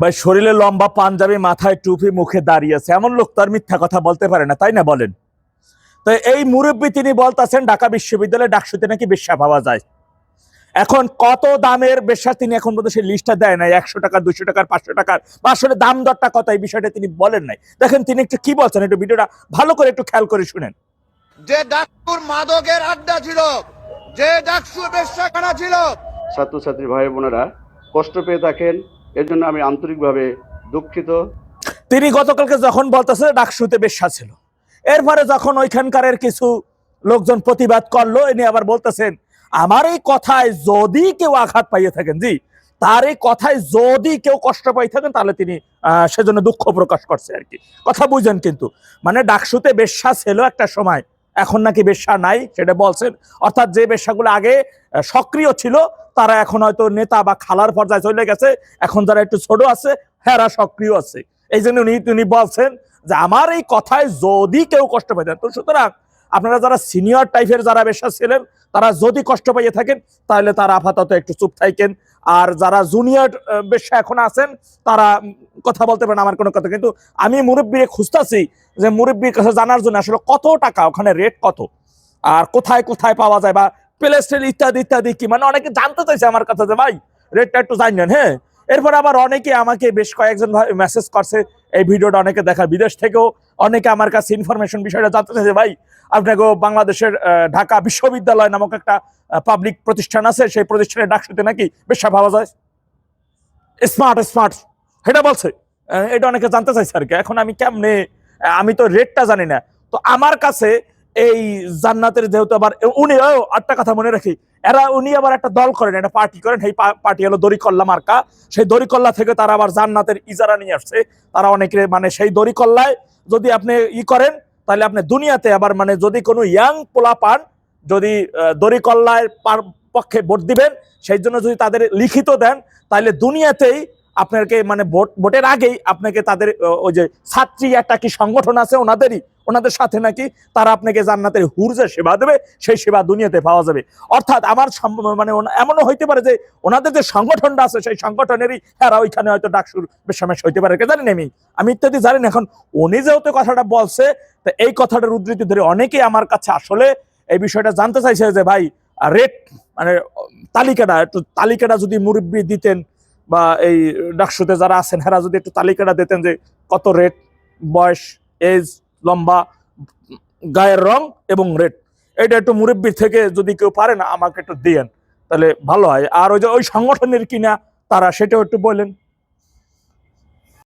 ভাই শরীরে লম্বা পাঞ্জাবি মাথায় টুপি মুখে দাঁড়িয়ে আছে। এমন লোক তার মিথ্যা কথা বলতে পারে না তাই না বলেন? তো এই মুরব্বী তিনি বলতেছেন ঢাকা বিশ্ববিদ্যালয়ে ডাকসুতে নাকি বেশ্যা পাওয়া যায়। এখন কত দামের বেশ্যা তিনি এখন পর্যন্ত সেই লিস্টটা দেয় নাই? একশো টাকা দুশো টাকার পাঁচশো টাকার বা আসলে দাম দরটা কত? এই বিষয়টা তিনি বলেন নাই। দেখেন তিনি একটু কি বলছেন? একটু ভিডিওটা ভালো করে একটু খেয়াল করে শুনেন। যে ডাকুর মাদকের আড্ডা ছিল যে ডাকসু বেশ্যাখানা ছিল ছাত্রছাত্রী ভাই বোনেরা কষ্ট পেয়ে থাকেন এর জন্য আমি আন্তরিকভাবে দুঃখিত। তিনি গতকালকে যখন বলতেছে ডাকসুতে বেশ্যা ছিল। এরপরে যখন ওইখানকারের কিছু লোকজন প্রতিবাদ করল এনে আবার বলতেছেন, আমার এই কথায় যদি কেউ আঘাত পাইয়ে থাকেন, জি, তার এই কথায় যদি কেউ কষ্ট পাই থাকেন, তাহলে তিনি সেজন্য দুঃখ প্রকাশ করছে আর কি। কথা বুঝেন কিন্তু। মানে ডাকসুতে বেশ্যা ছিল একটা সময়। এখন নাকি বেশ্যা নাই, সেটা বলছেন। অর্থাৎ যে বেশ্যাগুলো আগে সক্রিয় ছিল, তারা এখন হয়তো নেতা বা খালার পর্যায়ে চলে গেছে। এখন যারা একটু ছোট আছে, হেরা সক্রিয় আছে। এই জন্য উনি তিনি বলছেন যে, আমার এই কথায় যদি কেউ কষ্ট পাইতেন তো সুতরাং আপনারা যারা সিনিয়র টাইপের যারা বেশা ছিলেন, তারা যদি কষ্ট পাইয়ে থাকেন, তাহলে তারা আপাতত একটু চুপ থাকেন। আর যারা জুনিয়র বেশ এখন আছেন, তারা কথা বলতে পারেন আমার কোনো কথা। কিন্তু আমি মুরব্বী খুঁজতেছি যে মুরব্বীর কাছে জানার জন্য আসলে কত টাকা, ওখানে রেট কত? আর কোথায় কোথায় পাওয়া যায় বা প্লেস্টেল ইত্যাদি ইত্যাদি কি? মানে অনেকে জানতে চাইছে আমার কাছে যে, ভাই রেটটা একটু জানেন হ্যাঁ এরপর আবার অনেকে আমাকে বেশ কয়েকজন মেসেজ করছে এই ভিডিওটা অনেকে দেখা বিদেশ থেকেও অনেকে আমার কাছে ইনফরমেশন বিষয়টা জানতে চাইছে, ভাই আপনাকে বাংলাদেশের ঢাকা বিশ্ববিদ্যালয় নামক একটা পাবলিক প্রতিষ্ঠান আছে, সেই প্রতিষ্ঠানের ডাকসুতে নাকি বেশ ভালো যায়? স্মার্ট স্মার্ট সেটা বলছে। এটা অনেকে জানতে চাইছে আর কি। এখন আমি কেমনে আমি তো রেটটা জানি না। তো আমার কাছে এই জান্নাতের যেহেতু আবার উনি, ও একটা কথা মনে রাখি। এরা, উনি আবার একটা দল করেন, একটা পার্টি করেন। সেই পার্টি হলো দড়িকল্লা মার্কা। সেই দড়িকল্লা থেকে তারা আবার জান্নাতের ইজারা নিয়ে আসছে। তারা অনেকে মানে সেই দড়িকল্লায় যদি আপনি ই করেন, তাহলে আপনি দুনিয়াতে আবার মানে যদি কোনো ইয়াং পোলা পান, যদি পার- পক্ষে ভোট দিবেন, সেই জন্য যদি তাদের লিখিত দেন, তাহলে দুনিয়াতেই আপনাকে মানে ভোট, ভোটের আগেই আপনাকে তাদের ওই যে ছাত্রী একটা কি সংগঠন আছে ওনাদেরই, ওনাদের সাথে নাকি তারা আপনাকে জান্নাতের হুর যে সেবা দেবে, সেই সেবা দুনিয়াতে পাওয়া যাবে। অর্থাৎ আমার মানে এমনও হইতে পারে যে ওনাদের যে সংগঠনটা আছে সেই সংগঠনেরই তারা ওইখানে হয়তো ডাকসুর বেশামেশ হইতে পারে জানি আমি। আমি ইত্যাদি জানি না, এখন উনি যেহেতু কথাটা বলছে, তো এই কথাটার উদ্ধৃতি ধরে অনেকেই আমার কাছে আসলে এই বিষয়টা জানতে চাইছে যে ভাই, রেট মানে তালিকাটা, একটু তালিকাটা যদি মুরব্বী দিতেন বা এই ডাকসুতে যারা আছেন, হেরা যদি একটু তালিকাটা দিতেন যে কত রেট, বয়স, এজ, লম্বা, গায়ের রং এবং রেট। এটা একটু মুরব্বীর থেকে যদি কেউ পারে না, আমাকে একটু দিয়েন, তাহলে ভালো হয়। আর ওই যে ওই সংগঠনের কিনা তারা, সেটাও একটু বলেন।